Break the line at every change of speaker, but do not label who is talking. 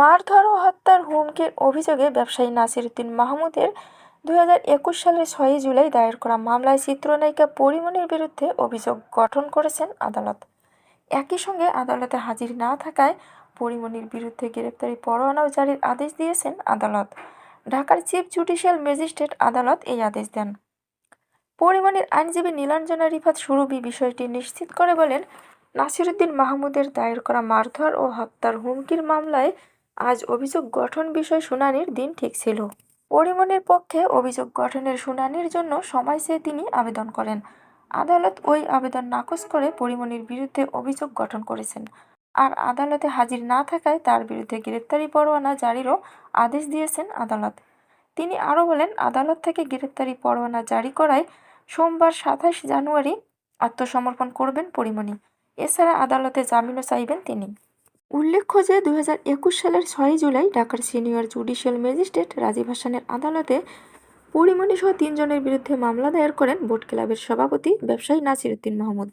মারধর ও হত্যার হুমকির অভিযোগে ব্যবসায়ী নাসির উদ্দিন মাহমুদের দু একুশ সালের ছয়ই জুলাই দায়ের করা মামলায় চিত্রনায়িকা পরিমণির বিরুদ্ধে অভিযোগ গঠন করেছেন আদালত একই সঙ্গে আদালতে হাজির না থাকায় পরিমণির বিরুদ্ধে গ্রেপ্তারি পরোয়ানাও জারির আদেশ দিয়েছেন আদালত ঢাকার চিফ জুডিশিয়াল ম্যাজিস্ট্রেট আদালত এই আদেশ দেন পরিমণির আইনজীবী নীলাঞ্জনা রিফাত সুরুবি বিষয়টি নিশ্চিত করে বলেন নাসিরুদ্দিন মাহমুদের দায়ের করা মারধর ও হত্যার হুমকির মামলায় আজ অভিযোগ গঠন বিষয় শুনানির দিন ঠিক ছিল পরিমণির পক্ষে অভিযোগ গঠনের শুনানির জন্য সময় চেয়ে তিনি আবেদন করেন আদালত ওই আবেদন নাকচ করে পরিমণির বিরুদ্ধে অভিযোগ গঠন করেছেন আর আদালতে হাজির না থাকায় তার বিরুদ্ধে গ্রেপ্তারি পরোয়ানা জারিরও আদেশ দিয়েছেন আদালত তিনি আরও বলেন আদালত থেকে গ্রেপ্তারি পরোয়ানা জারি করায় সোমবার সাতাশ জানুয়ারি আত্মসমর্পণ করবেন পরিমণি এছাড়া আদালতে জামিনও চাইবেন তিনি
উল্লেখ্য যে দু সালের ছয় জুলাই ঢাকার সিনিয়র জুডিশিয়াল ম্যাজিস্ট্রেট রাজীব হাসানের আদালতে পরিমণিসহ তিনজনের বিরুদ্ধে মামলা দায়ের করেন বোট ক্লাবের সভাপতি ব্যবসায়ী নাসির উদ্দিন মাহমুদ